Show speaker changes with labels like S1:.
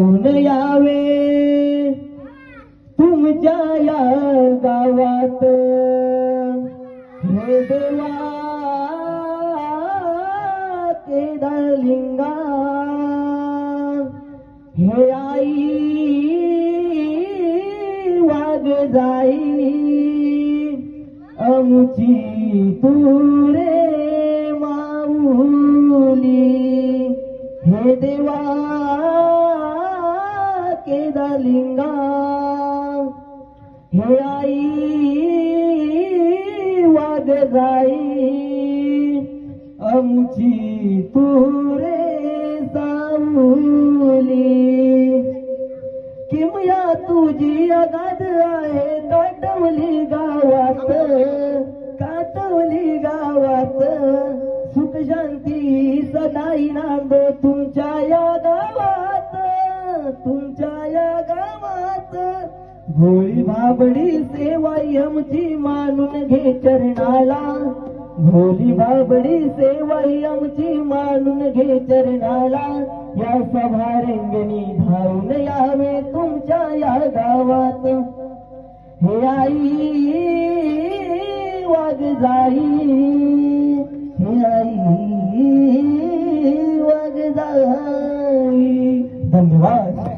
S1: धावून यावे. तुमच्या या गावात. हे देवा केदारलिंगा हे आई वाग जाई. आमची तुरे माऊली. हे देवा केदलिंगा हे आई वाग जाई. आमची तुरे सामुली किमया तुझी अगाध आहे काटवली गावात. काटवली गावात. सुख शांती सदाई नांद तुमच्या या गावात. भोळी बाबडी सेवा यमची मानून घे चरणाला. भोली बाबडी सेवा यमची मानून घे चरणाला. या सभा रंगणी धावून यावे तुमच्या या गावात. हे आई वाग जाई. हे आई वाग जाई. धन्यवाद.